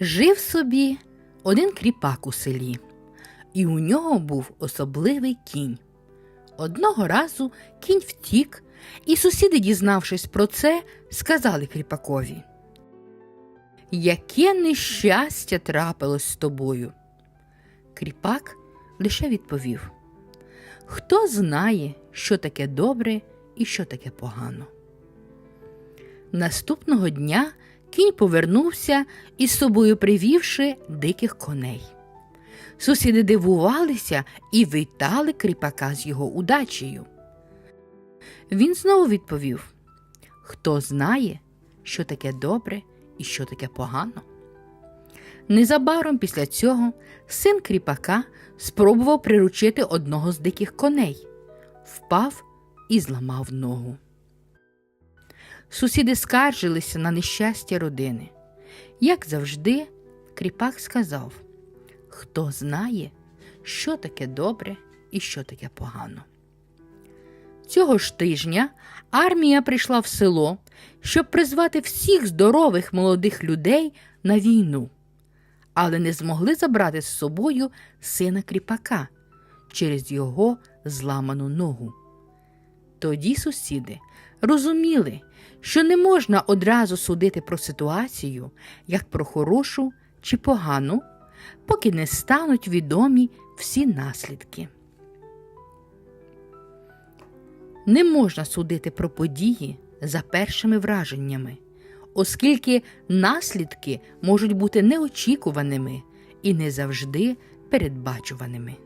Жив собі один кріпак у селі, і у нього був особливий кінь. Одного разу кінь втік, і сусіди, дізнавшись про це, сказали кріпакові. Яке нещастя трапилось з тобою? Кріпак лише відповів: Хто знає, що таке добре і що таке погано. Наступного дня кінь повернувся із собою привівши диких коней. Сусіди дивувалися і вітали кріпака з його удачею. Він знову відповів: Хто знає, що таке добре і що таке погано. Незабаром після цього син кріпака спробував приручити одного з диких коней, впав і зламав ногу. Сусіди скаржилися на нещастя родини. Як завжди, кріпак сказав хто знає, що таке добре і що таке погано. Цього ж тижня армія прийшла в село, щоб призвати всіх здорових молодих людей на війну, але не змогли забрати з собою сина кріпака через його зламану ногу. Тоді сусіди розуміли, що не можна одразу судити про ситуацію як про хорошу чи погану, поки не стануть відомі всі наслідки. Не можна судити про події за першими враженнями, оскільки наслідки можуть бути неочікуваними і не завжди передбачуваними.